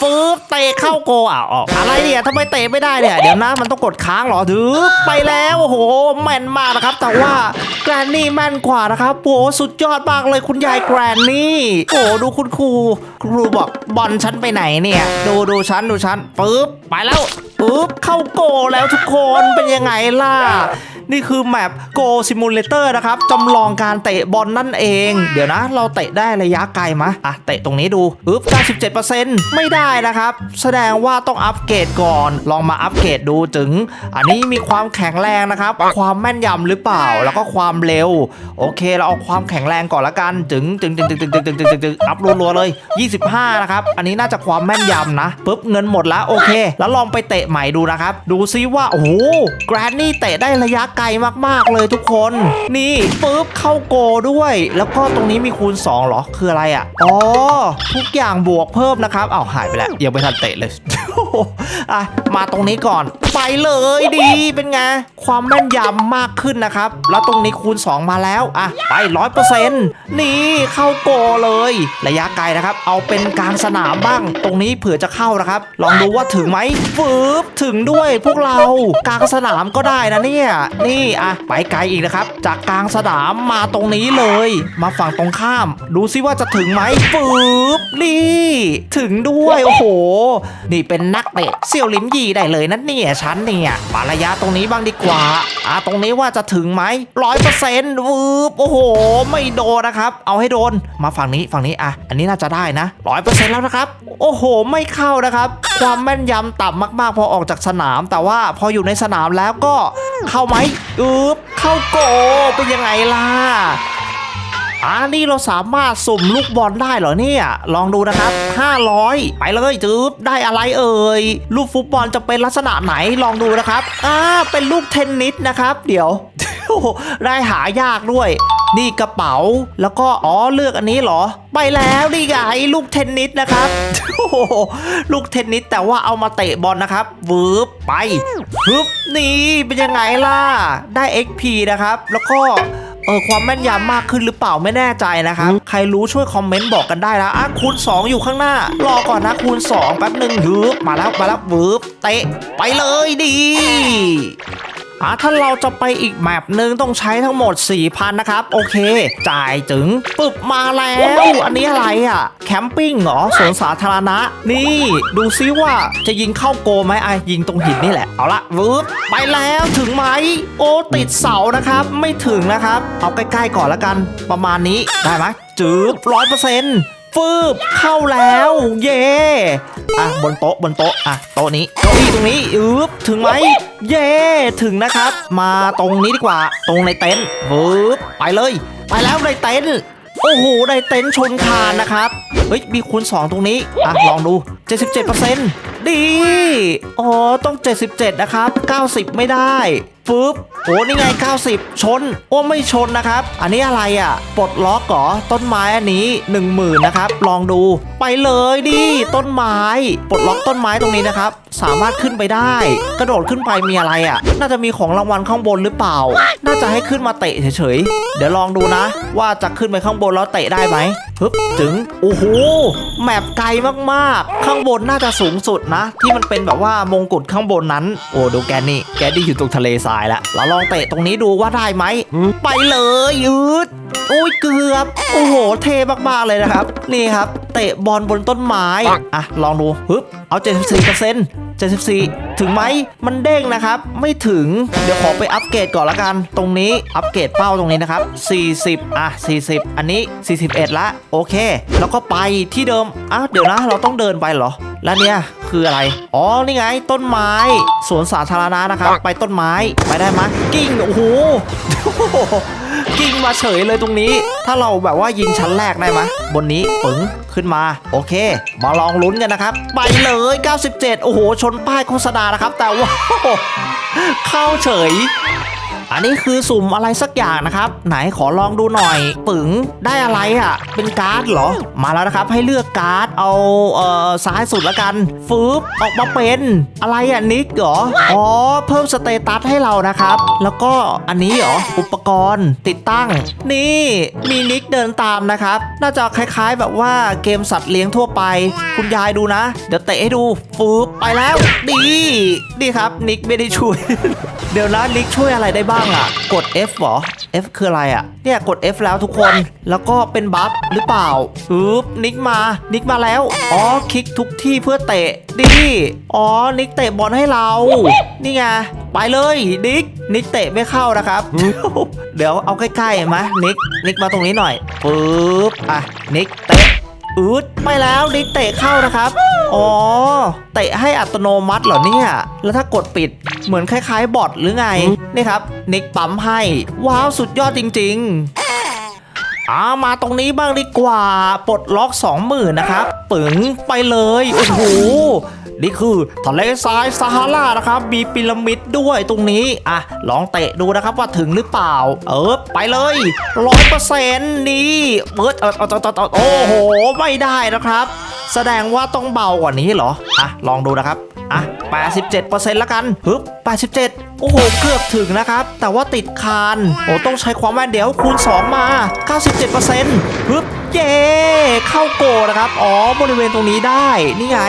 ฟืบเตะเข้าโกอะออกอะไรเนี่ยทำไมเตะไม่ได้เนี่ย เดี๋ยวนะมันต้องกดค้างเหรอถือไปแล้วโอ้โหแม่นมากนะครับ แต่ว่าแกรนนี่แม่นกว่านะครับโอ้สุดยอดมากเลยคุณยายแกรนนี่โอ้ดูคุณครูครูบอกบอลฉันไปไหนเนี่ย ดูดูฉันดูฉันปึ๊บไปแล้วปึ๊บเข้าโกแล้วทุกคนเป็นยังไงล่ะ นี่คือแมป Go Simulator นะครับจำลองการเตะบอลนั่นเอง เดี๋ยวนะ เราเตะได้ระยะไกลมะอะเตะตรงนี้ดูอึ๊บ97%ไม่ได้นะครับ แสดงว่าต้องอัปเกรดก่อน ลองมาอัปเกรดดูถึง อันนี้มีความแข็งแรงนะครับ ความแม่นยำหรือเปล่า แล้วก็ความเร็ว โอเค เราเอาความแข็งแรงก่อนละกันถึงถึงถึงถึงถึงถึงถึงถึงถึงถึงอัพรัวๆเลย 25 นะครับ อันนี้น่าจะความแม่นยำนะปุ๊บเงินหมดแล้วโอเค แล้วลองไปเตะใหม่ดูนะครับ ดูซิว่า โอ้โหแกรนนี่เตะได้ระยะไกลมากๆเลยทุกคน นี่ปุ๊บเข้าโกด้วย แล้วก็ตรงนี้มีคูณ2เหรอ คืออะไรอะ อ๋อ ทุกอย่างบวกเพิ่มนะครับเอาหายไปแล้วยังไม่ทันเตะเลยอะมาตรงนี้ก่อน ไปเลยดีเป็นไง ความแม่นยำมากขึ้นนะครับ แล้วตรงนี้คูณ 2 มาแล้ว อะ ไปร้อยเปอร์เซ็นต์นี่เข้าโกเลย ระยะไกลนะครับ เอาเป็นกลางสนามบ้าง ตรงนี้เผื่อจะเข้านะครับ ลองดูว่าถึงไหมฟืบถึงด้วยพวกเรากลางสนามก็ได้นะเนี่ยนี่อะไปไกลอีกนะครับ จากกลางสนามมาตรงนี้เลย มาฝั่งตรงข้าม ดูซิว่าจะถึงไหมฟืบนี่ ถึงด้วยโอ้โห นี่เป็นนักเตะเสี่ยวลิมยี่ได้เลยนะเนี่ยฉันเนี่ยปาระยะตรงนี้บ้างดีกว่าอะตรงนี้ว่าจะถึงไหมร้อยเปอร์เซ็นต์วืบโอ้โห ไม่โดนนะครับ เอาให้โดนมาฝั่งนี้ฝั่งนี้อะอันนี้น่าจะได้นะร้อยเปอร์เซ็นต์แล้วนะครับ โอ้โห ไม่เข้านะครับ ความแม่นยำต่ำมาก ๆ พอออกจากสนาม แต่ว่าพออยู่ในสนามแล้วก็เข้าไหมอึ๊บเข้าโกเป็นยังไงล่ะอ่านี่เราสามารถสุ่มลูกบอลได้เหรอเนี่ย ลองดูนะครับ 500 ไปเลยจืบได้อะไรเอ่ย ลูกฟุตบอลจะเป็นลักษณะไหนลองดูนะครับ อ่า เป็นลูกเทนนิสนะครับ เดี๋ยวโอ้โหได้หายากด้วย นี่กระเป๋า แล้วก็อ๋อเลือกอันนี้เหรอ ไปแล้วนี่ไงลูกเทนนิสนะครับโอ้โหลูกเทนนิสแต่ว่าเอามาเตะบอลนะครับวืบไปฮึบนี่เป็นยังไงล่ะ ได้ XP นะครับ แล้วก็เออความแม่นยำมากขึ้นหรือเปล่าไม่แน่ใจนะครับ ใครรู้ช่วยคอมเมนต์บอกกันได้นะอะคูณ 2 อยู่ข้างหน้า รอก่อนนะคูณ 2 แป๊บหนึ่งฮึบมาแล้วมาแล้ววืบเตะไปเลยดี อะถ้าเราจะไปอีกแมปหนึ่งต้องใช้ทั้งหมด 4,000 นะครับ โอเค จ่ายถึงปึ๊บมาแล้ว อันนี้อะไรอะ แคมปิ้งเหรอสวนสาธารณะ นี่ ดูซิว่าจะยิงเข้าโกไหมไอะยิงตรงหินนี่แหละ เอาละวืบไปแล้วถึงไหม โอ้ติดเสานะครับ ไม่ถึงนะครับ เอาใกล้ๆก่อนละกัน ประมาณนี้ได้ไหมจืบร้อยเปอร์เซ็นต์ ฟืบเข้าแล้ว เย่อะบนโต๊ะบนโต๊ะอะโต๊ะนี้เก้าอี้ตรงนี้อึบถึงไหมเย่ถึงนะครับ มาตรงนี้ดีกว่า ตรงในเต็นท์ฟืบไปเลย ไปแล้วในเต็นท์โอ้โหในเต็นท์ชนคานนะครับเฮ้ยมีคูณ2ตรงนี้อะลองดู 77%ดีอ๋อต้อง 77 นะครับ 90 ไม่ได้ ฟึบโอ้นี่ไง 90 ชน โอ้ไม่ชนนะครับ อันนี้อะไรอะ ปลดล็อกเหรอต้นไม้อันนี้ 10,000นะครับ ลองดูไปเลยดิต้นไม้ ปลดล็อกต้นไม้ตรงนี้นะครับ สามารถขึ้นไปได้ กระโดดขึ้นไปมีอะไรอะ น่าจะมีของรางวัลข้างบนหรือเปล่า น่าจะให้ขึ้นมาเตะเฉยๆ เดี๋ยวลองดูนะ ว่าจะขึ้นไปข้างบนแล้วเตะได้ไหมฮึบถึงโอ้โหแมปไกลมากๆ ข้างบนน่าจะสูงสุดนะ ที่มันเป็นแบบว่ามงกุฎข้างบนนั้น โอ้ดูแกนี่แกนี่อยู่ตรงทะเลทรายแล้วเราลองเตะตรงนี้ดูว่าได้ไหม ไปเลยยืดโอ้ยเกือบ โอ้โห เท่มากๆเลยนะครับ นี่ครับ เตะบอลบนต้นไม้ อะ ลองดูฮึบเอา74% 74 ถึงไหมมันเด้งนะครับ ไม่ถึง เดี๋ยวขอไปอัปเกรดก่อนละกัน ตรงนี้ อัปเกรดเป้าตรงนี้นะครับ 40 อะ 40 อันนี้ 41 ละ โอเค แล้วก็ไปที่เดิมอะเดี๋ยวนะ เราต้องเดินไปเหรอ แล้วเนี่ย คืออะไร อ๋อ นี่ไง ต้นไม้ สวนสาธารณะนะครับ ไปต้นไม้ ไปได้ไหมยกิ้ง โอ้โห กิ้งมาเฉยเลยตรงนี้ ถ้าเราแบบว่ายิงชั้นแรกได้ไหมยบนนี้ปึ๋งขึ้นมา โอเค มาลองลุ้นกันนะครับ ไปเลย 97 โอ้โห ชนป้ายโฆษณานะครับ แต่ว่าเข้าเฉย อันนี้คือสุ่มอะไรสักอย่างนะครับ ไหนขอลองดูหน่อยปึ๋งได้อะไรอะ เป็นการ์ดเหรอ มาแล้วนะครับให้เลือกการ์ดเอาเอ่อซ้ายสุดละกันฟืบออกมาเป็นอะไรอะนิกเหรออ๋อเพิ่มสเตตัสให้เรานะครับ แล้วก็อันนี้เหรออุปกรณ์ติดตั้ง นี่มีนิกเดินตามนะครับ น่าจะคล้ายๆแบบว่าเกมสัตว์เลี้ยงทั่วไป คุณยายดูนะ เดี๋ยวเตะให้ดูฟืบไปแล้วดีดีครับนิกไม่ได้ช่วย เดี๋ยวนะนิกช่วยอะไรได้บ้างอะ กด F หรอ F คืออะไรอะ เนี่ยกด F แล้วทุกคน แล้วก็เป็นบัฟหรือเปล่าปึ๊บนิกมา นิกมาแล้ว อ๋อ คลิกทุกที่เพื่อเตะ ดี อ๋อ นิกเตะบอลให้เรา นี่ไง ไปเลย นิก นิกเตะไม่เข้านะครับ เดี๋ยวเอาใกล้ๆมานิก นิกมาตรงนี้หน่อยปึ๊บอะ นิกเตะ อืดไปแล้วนิกเตะเข้านะครับ อ๋อ เตะให้อัตโนมัติเหรอเนี่ย แล้วถ้ากดปิดเหมือนคล้ายๆบอทหรือไง นี่ครับ นิกปั๊มให้ ว้าว สุดยอดจริง ๆ อามาตรงนี้บ้างดีกว่า ปลดล็อก 20,000นะครับปึ๋งไปเลย โอ้โห นี่คือทะเลทรายซาฮารานะครับ มีพีระมิดด้วยตรงนี้ อะ ลองเตะดูนะครับว่าถึงหรือเปล่า เออ ไปเลยร้อยเปอร์เซ็นต์นี่เบิร์ดเออเออเออเออโอ้โห ไม่ได้นะครับ แสดงว่าต้องเบากว่านี้เหรอ อะ ลองดูนะครับ อะ 87%ละกันฮึบ87 โอ้โห เกือบถึงนะครับ แต่ว่าติดคาน โอ้ต้องใช้ความแม่นเดี๋ยวคูณ 2 มา 97%ฮึบเย้เข้าโกนะครับ อ๋อบริเวณตรงนี้ได้ นี่ไง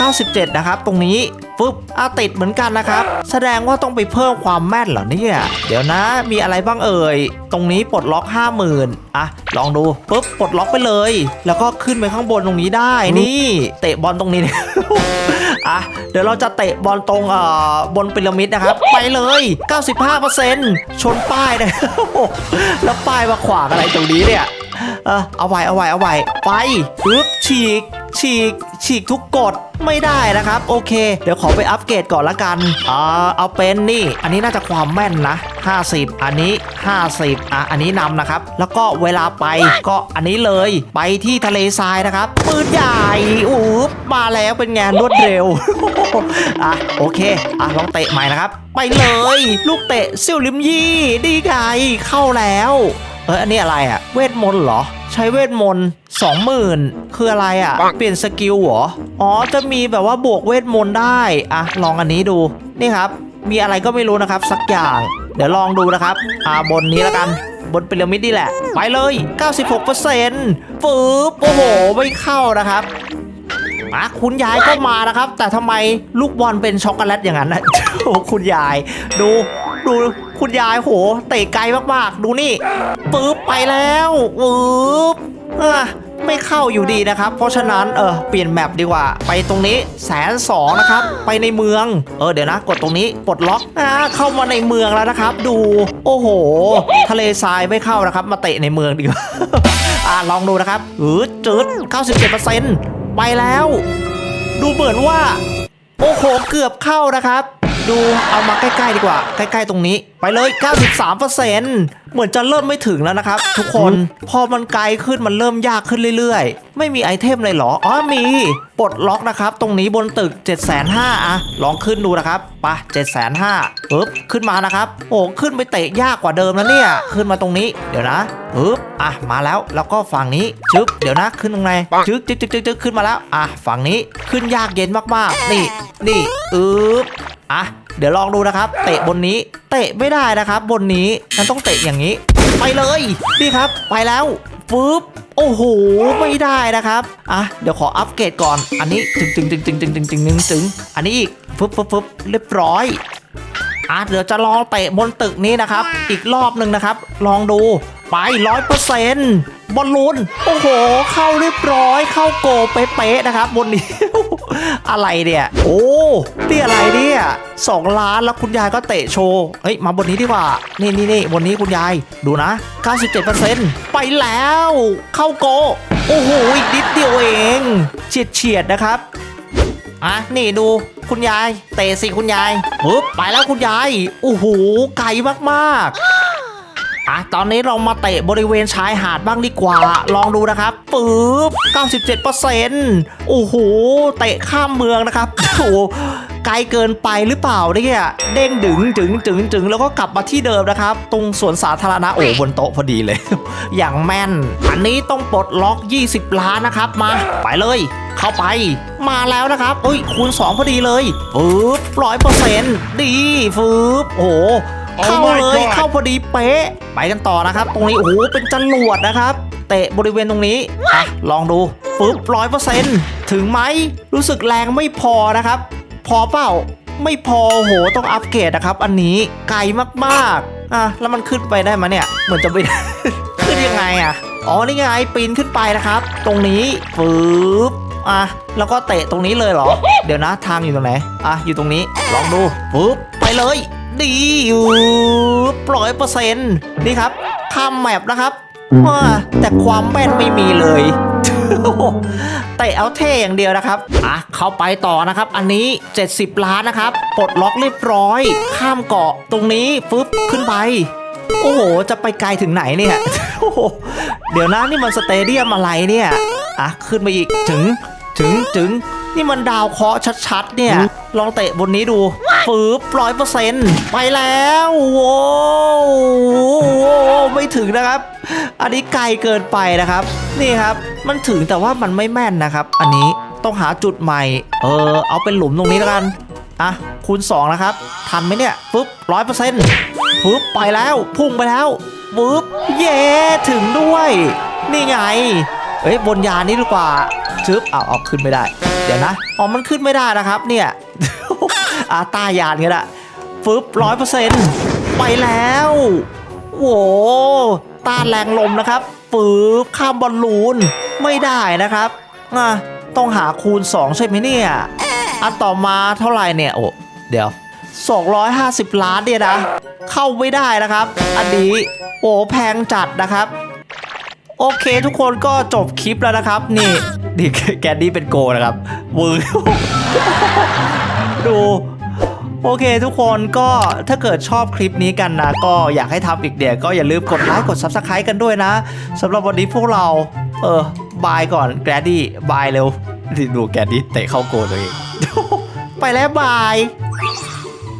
97 นะครับ ตรงนี้ ฟึบอาติดเหมือนกันนะครับ แสดงว่าต้องไปเพิ่มความแม่นเหรอเนี่ยเดี๋ยวนะมีอะไรบ้างเอ่ย ตรงนี้ปลดล็อก 50,000อะลองดูปุ๊บปลดล็อกไปเลย แล้วก็ขึ้นไปข้างบนตรงนี้ได้นี่ เตะบอลตรงนี้อะเดี๋ยวเราจะเตะบอลตรงเอ่อบนพีระมิดนะครับ ไปเลย 95%ชนป้ายนะแล้วป้ายมาขวางอะไรตรงนี้เนี่ยเออเอาไว้เอาไว้เอาไว้ไปปึ๊บฉีก ฉีก ฉีกทุกกฎไม่ได้นะครับ โอเค เดี๋ยวขอไปอัปเกรดก่อนละกันอ่าเอาเป็นนี่ อันนี้น่าจะความแม่นนะ 50 อันนี้ 50 อะ อันนี้นำนะครับ แล้วก็เวลาไปก็อันนี้เลยไปที่ทะเลทรายนะครับปืนใหญ่อู้มาแล้วเป็นไงรวดเร็วอะโอเคอะลองเตะใหม่นะครับ ไปเลย ลูกเตะซิ่วลิมยี่ดีไงเข้าแล้วเอออันนี้อะไรอะเวทมนต์เหรอ ใช้เวทมนต์ สองหมื่นคืออะไรอะเปลี่ยนสกิลเหรอ อ๋อ จะมีแบบว่าบวกเวทมนต์ได้ อะ ลองอันนี้ดู นี่ครับ มีอะไรก็ไม่รู้นะครับ สักอย่าง เดี๋ยวลองดูนะครับ อ่า บนนี้แล้วกัน บนพีระมิดนี่แหละ ไปเลย 96%ฟืบโอ้โห ไม่เข้านะครับมาคุณยายก็มานะครับ แต่ทำไมลูกบอลเป็นช็อกโกแลตอย่างนั้นนะโอ้คุณยาย ดู ดูคุณยายโหเตะไกลมากๆ ดูนี่ปึ๊บไปแล้วปึ๊บอะ ไม่เข้าอยู่ดีนะครับ เพราะฉะนั้นเออเปลี่ยนแมปดีกว่า ไปตรงนี้แสนสองนะครับ ไปในเมือง เออเดี๋ยวนะ กดตรงนี้ปลดล็อกอ่าเข้ามาในเมืองแล้วนะครับ ดู โอ้โห ทะเลทรายไม่เข้านะครับ มาเตะในเมืองดีกว่าอ่าลองดูนะครับอืดจืด97%ไปแล้ว ดูเหมือนว่า โอ้โหเกือบเข้านะครับ ดูเอามาใกล้ ๆ ดีกว่า ใกล้ ๆ ตรงนี้ ไปเลย 93%เหมือนจะเริ่มไม่ถึงแล้วนะครับ ทุกคนพอมันไกลขึ้นมันเริ่มยากขึ้นเรื่อยๆ ไม่มีไอเทมเลยเหรอ อ๋อมีปลดล็อกนะครับ ตรงนี้บนตึก 7,500อะลองขึ้นดูนะครับไป7,500ปึ๊บขึ้นมานะครับ โอ้ขึ้นไปเตะยากกว่าเดิมแล้วเนี่ย ขึ้นมาตรงนี้เดี๋ยวนะปึ๊บอะมาแล้วแล้วก็ฝั่งนี้จึ๊บเดี๋ยวนะขึ้นตรงไหนจึ๊กจึ๊กจึ๊กจึ๊กจึ๊กขึ้นมาแล้วอะฝั่งนี้ขึ้นยากเย็นมากๆ นี่นี่อึ๊บอะ เดี๋ยวลองดูนะครับ เตะบนนี้ เตะไม่ได้นะครับ บนนี้มันต้องเตะอย่างนี้ ไปเลยนี่ครับ ไปแล้วฟึบโอ้โห ไม่ได้นะครับ อะ เดี๋ยวขออัปเกรดก่อน อันนี้จึงจึงจึงจึงจึงจึงจึงจึงจึงอันนี้อีกฟึบฟึบฟึบเรียบร้อย อะ เดี๋ยวจะลองเตะบนตึกนี้นะครับ อีกรอบหนึ่งนะครับ ลองดู ไปร้อยเปอร์เซ็นต์บอลลูนโอ้โห เข้าเรียบร้อย เข้าโกเป๊ะๆนะครับบนนี้ อะไรเนี่ย โอ้นี่อะไรเนี่ยสองล้านแล้วคุณยายก็เตะโชว์เฮ้ย มาบนนี้ดีกว่า นี่นี่นี่บนนี้คุณยายดูนะ 97%ไปแล้ว เข้าโก โอ้โห อีกนิดเดียวเองเฉียดเฉียดนะครับอะนี่ดูคุณยาย เตะสิคุณยายปึ๊บไปแล้วคุณยายโอ้โหไกลมากๆ อะตอนนี้เรามาเตะบริเวณชายหาดบ้างดีกว่า ลองดูนะครับปึ๊บ97%โอ้โห เตะข้ามเมืองนะครับโอ้โหไกลเกินไปหรือเปล่าเนี่ยเด้งดึงจึงจึงจึงแล้วก็กลับมาที่เดิมนะครับ ตรงสวนสาธารณะโอ้บนโต๊ะพอดีเลย อย่างแม่น อันนี้ต้องปลดล็อก 20 ล้านนะครับมา ไปเลย เข้าไป มาแล้วนะครับอุ้ยคูณ 2 พอดีเลยฟืบร้อยเปอร์เซ็นต์ดีฟืบโอ้ เข้า my เลย God เข้าพอดีเป๊ะ ไปกันต่อนะครับ ตรงนี้โอ้โหเป็นจรวดนะครับ เตะบริเวณตรงนี้อะลองดูปึ๊บร้อยเปอร์เซ็นต์ถึงไหมรู้สึกแรงไม่พอนะครับ พอเปล่าไม่พอโหต้องอัปเกรดนะครับ อันนี้ไกลมากๆอะแล้วมันขึ้นไปได้ไหมเนี่ย เหมือนจะไม่ได้ขึ้นยังไงอะอ๋อนี่ไงปีนขึ้นไปนะครับ ตรงนี้ปึ๊บอะแล้วก็เตะตรงนี้เลยเหรอ เดี๋ยวนะทางอยู่ตรงไหนอะอยู่ตรงนี้ลองดูปึ๊บไปเลย ดีอยู่ปล่อยเปอร์เซ็นต์นี่ครับข้ามแมปนะครับว้าแต่ความแม่นไม่มีเลยเตะเอาเท่อย่างเดียวนะครับ อะ เข้าไปต่อนะครับ อันนี้ 70 ล้านนะครับ ปลดล็อกเรียบร้อย ข้ามเกาะตรงนี้ฟึบขึ้นไป โอ้โห จะไปไกลถึงไหนเนี่ย โอ้โห เดี๋ยวนะนี่มันสเตเดียมอะไรเนี่ย อะ ขึ้นไปอีกถึง ถึงถึงนี่มันดาวเคราะห์ชัดๆ เนี่ย ลองเตะบนนี้ดูฟืบร้อยเปอร์เซ็นต์ไปแล้วโว้วไม่ถึงนะครับ อันนี้ไกลเกินไปนะครับ นี่ครับมันถึงแต่ว่ามันไม่แม่นนะครับ อันนี้ต้องหาจุดใหม่ เออ เอาเป็นหลุมตรงนี้แล้วกันอะคูณ2นะครับ ทันไหมเนี่ยปุ๊บร้อยเปอร์เซ็นต์ปุ๊บไปแล้ว พุ่งไปแล้วปุ๊บเย้ถึงด้วย นี่ไง เอ้ยบนยานนี้ดีกว่าชึบเอาเอาขึ้นไม่ได้ เดี๋ยวนะอ๋อมันขึ้นไม่ได้นะครับเนี่ยอาตายานกันละฟึบร้อยเปอร์เซ็นต์ไปแล้วโว้ต้านแรงลมนะครับฟืบข้ามบอลลูนไม่ได้นะครับอะต้องหาคูณ 2 ใช่ไหมเนี่ยอันต่อมาเท่าไหร่เนี่ย โอ้ เดี๋ยว 250 ล้านเนี่ยนะ เข้าไม่ได้นะครับ อันนี้ โอ้ แพงจัดนะครับ โอเค ทุกคนก็จบคลิปแล้วนะครับ นี่นี่แกนดี้เป็นโกนะครับวือดูโอเคทุกคนก็ถ้าเกิดชอบคลิปนี้กันนะ ก็อยากให้ทำอีกเดี๋ยวก็อย่าลืมกดไลค์กด Subscribe กันด้วยนะสำหรับวันนี้พวกเรา เออบายก่อนแกรดี้บายเร็วดูแกรดี้เตะเข้าโกตัวเอง ไปแล้วบาย